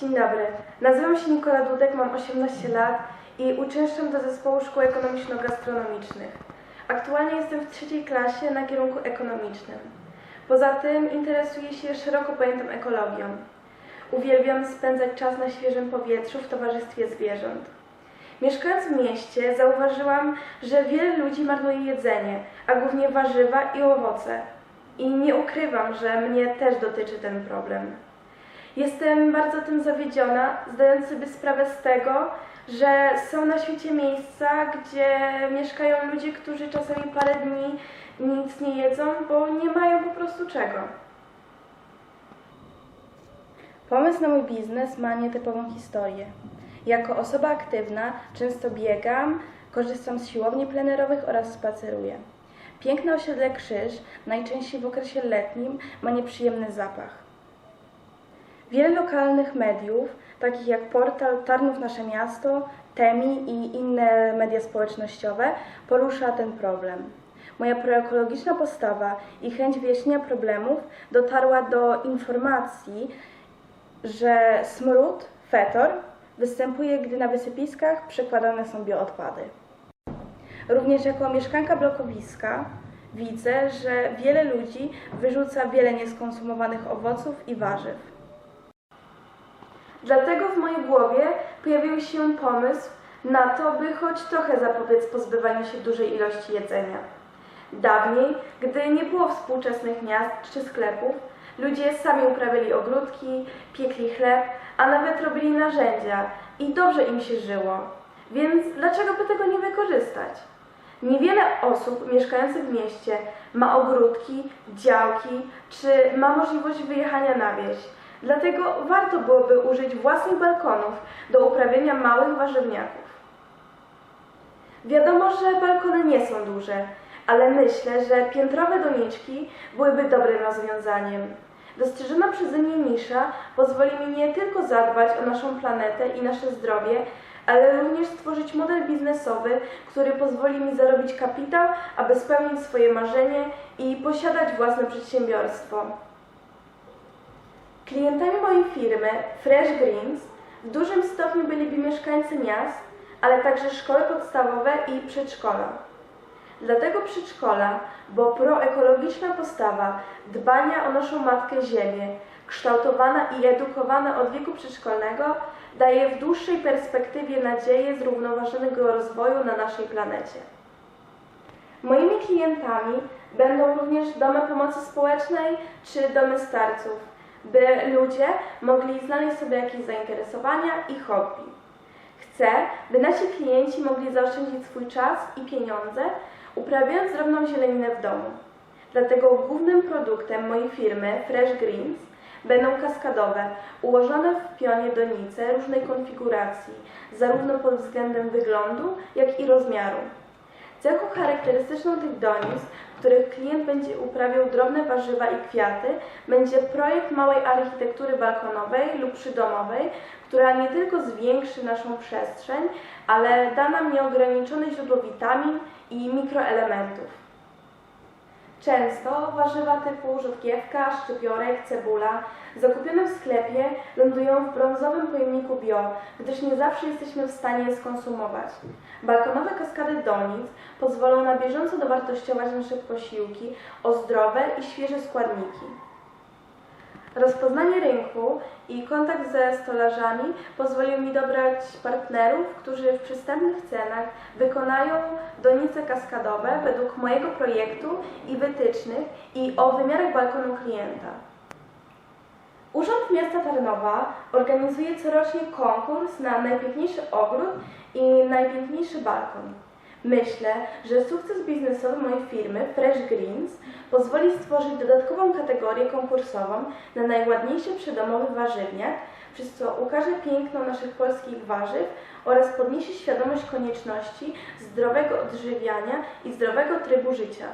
Dzień dobry. Nazywam się Nikola Dudek, mam 18 lat i uczęszczam do zespołu szkół ekonomiczno-gastronomicznych. Aktualnie jestem w trzeciej klasie na kierunku ekonomicznym. Poza tym interesuję się szeroko pojętą ekologią. Uwielbiam spędzać czas na świeżym powietrzu w towarzystwie zwierząt. Mieszkając w mieście, zauważyłam, że wiele ludzi marnuje jedzenie, a głównie warzywa i owoce. I nie ukrywam, że mnie też dotyczy ten problem. Jestem bardzo tym zawiedziona, zdając sobie sprawę z tego, że są na świecie miejsca, gdzie mieszkają ludzie, którzy czasami parę dni nic nie jedzą, bo nie mają po prostu czego. Pomysł na mój biznes ma nietypową historię. Jako osoba aktywna często biegam, korzystam z siłowni plenerowych oraz spaceruję. Piękne osiedle Krzyż, najczęściej w okresie letnim, ma nieprzyjemny zapach. Wiele lokalnych mediów, takich jak portal Tarnów Nasze Miasto, Temi i inne media społecznościowe, porusza ten problem. Moja proekologiczna postawa i chęć wyjaśnienia problemów dotarła do informacji, że smród, fetor, występuje, gdy na wysypiskach przekładane są bioodpady. Również jako mieszkanka blokowiska widzę, że wiele ludzi wyrzuca wiele nieskonsumowanych owoców i warzyw. Dlatego w mojej głowie pojawił się pomysł na to, by choć trochę zapobiec pozbywaniu się dużej ilości jedzenia. Dawniej, gdy nie było współczesnych miast czy sklepów, ludzie sami uprawiali ogródki, piekli chleb, a nawet robili narzędzia i dobrze im się żyło. Więc dlaczego by tego nie wykorzystać? Niewiele osób mieszkających w mieście ma ogródki, działki czy ma możliwość wyjechania na wieś. Dlatego warto byłoby użyć własnych balkonów do uprawiania małych warzywniaków. Wiadomo, że balkony nie są duże, ale myślę, że piętrowe doniczki byłyby dobrym rozwiązaniem. Dostrzeżona przeze mnie nisza pozwoli mi nie tylko zadbać o naszą planetę i nasze zdrowie, ale również stworzyć model biznesowy, który pozwoli mi zarobić kapitał, aby spełnić swoje marzenie i posiadać własne przedsiębiorstwo. Klientami mojej firmy Fresh Greens w dużym stopniu byliby mieszkańcy miast, ale także szkoły podstawowe i przedszkola. Dlatego przedszkola, bo proekologiczna postawa dbania o naszą matkę Ziemię, kształtowana i edukowana od wieku przedszkolnego, daje w dłuższej perspektywie nadzieję zrównoważonego rozwoju na naszej planecie. Moimi klientami będą również domy pomocy społecznej czy domy starców, by ludzie mogli znaleźć sobie jakieś zainteresowania i hobby. Chcę, by nasi klienci mogli zaoszczędzić swój czas i pieniądze, uprawiając drobną zieleninę w domu. Dlatego głównym produktem mojej firmy Fresh Greens będą kaskadowe, ułożone w pionie donice różnej konfiguracji, zarówno pod względem wyglądu, jak i rozmiaru. Cechą charakterystyczną tych donic, których klient będzie uprawiał drobne warzywa i kwiaty, będzie projekt małej architektury balkonowej lub przydomowej, która nie tylko zwiększy naszą przestrzeń, ale da nam nieograniczone źródło witamin i mikroelementów. Często warzywa typu rzodkiewka, szczypiorek, cebula zakupione w sklepie lądują w brązowym pojemniku bio, gdyż nie zawsze jesteśmy w stanie je skonsumować. Balkonowe kaskady donic pozwolą na bieżąco dowartościować nasze posiłki o zdrowe i świeże składniki. Rozpoznanie rynku i kontakt ze stolarzami pozwolił mi dobrać partnerów, którzy w przystępnych cenach wykonają donice kaskadowe według mojego projektu i wytycznych i o wymiarach balkonu klienta. Urząd Miasta Tarnowa organizuje corocznie konkurs na najpiękniejszy ogród i najpiękniejszy balkon. Myślę, że sukces biznesowy mojej firmy Fresh Greens pozwoli stworzyć dodatkową kategorię konkursową na najładniejszy przydomowy warzywniak, przez co ukaże piękno naszych polskich warzyw oraz podniesie świadomość konieczności zdrowego odżywiania i zdrowego trybu życia.